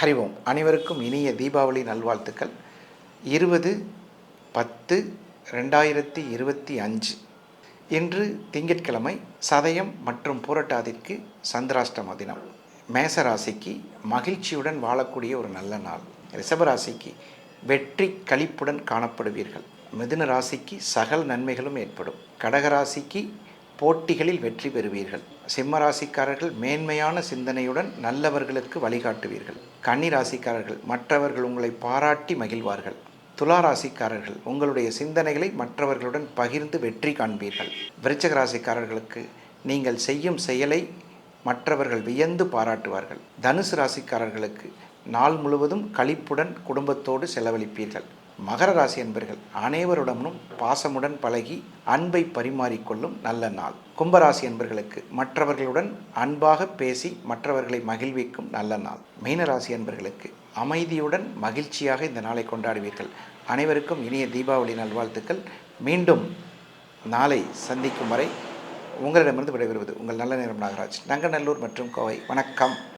ஹரிவோம். அனைவருக்கும் இனிய தீபாவளி நல்வாழ்த்துக்கள். இருபது பத்து ரெண்டாயிரத்தி இருபத்தி அஞ்சு. இன்று திங்கட்கிழமை சதயம் மற்றும் பூரட்டாதிற்கு சந்திராஷ்டம தினம். மேச ராசிக்கு மகிழ்ச்சியுடன் வாழக்கூடிய ஒரு நல்ல நாள். ரிஷபராசிக்கு வெற்றி களிப்புடன் காணப்படுவீர்கள். மிதுன ராசிக்கு சகல் நன்மைகளும் ஏற்படும். கடகராசிக்கு போட்டிகளில் வெற்றி பெறுவீர்கள். சிம்ம ராசிக்காரர்கள் மேன்மையான சிந்தனையுடன் நல்லவர்களுக்கு வழிகாட்டுவீர்கள். கன்னி ராசிக்காரர்கள் மற்றவர்கள் உங்களை பாராட்டி மகிழ்வார்கள். துலா ராசிக்காரர்கள் உங்களுடைய சிந்தனைகளை மற்றவர்களுடன் பகிர்ந்து வெற்றி காண்பீர்கள். விருச்சக ராசிக்காரர்களுக்கு நீங்கள் செய்யும் செயலை மற்றவர்கள் வியந்து பாராட்டுவார்கள். தனுசு ராசிக்காரர்களுக்கு நாள் முழுவதும் களிப்புடன் குடும்பத்தோடு செலவழிப்பீர்கள். மகர ராசி என்பர்கள் அனைவருடனும் பாசமுடன் பழகி அன்பை பரிமாறிக்கொள்ளும் நல்ல நாள். கும்பராசி என்பர்களுக்கு மற்றவர்களுடன் அன்பாக பேசி மற்றவர்களை மகிழ்விக்கும் நல்ல நாள். மீனராசி என்பர்களுக்கு அமைதியுடன் மகிழ்ச்சியாக இந்த நாளை கொண்டாடுவீர்கள். அனைவருக்கும் இனிய தீபாவளி நல்வாழ்த்துக்கள். மீண்டும் நாளை சந்திக்கும் வரை உங்களிடமிருந்து விடைபெறுவது உங்கள் நல்ல நேரம் நாகராஜ் நங்கநல்லூர் மற்றும் கோவை. வணக்கம்.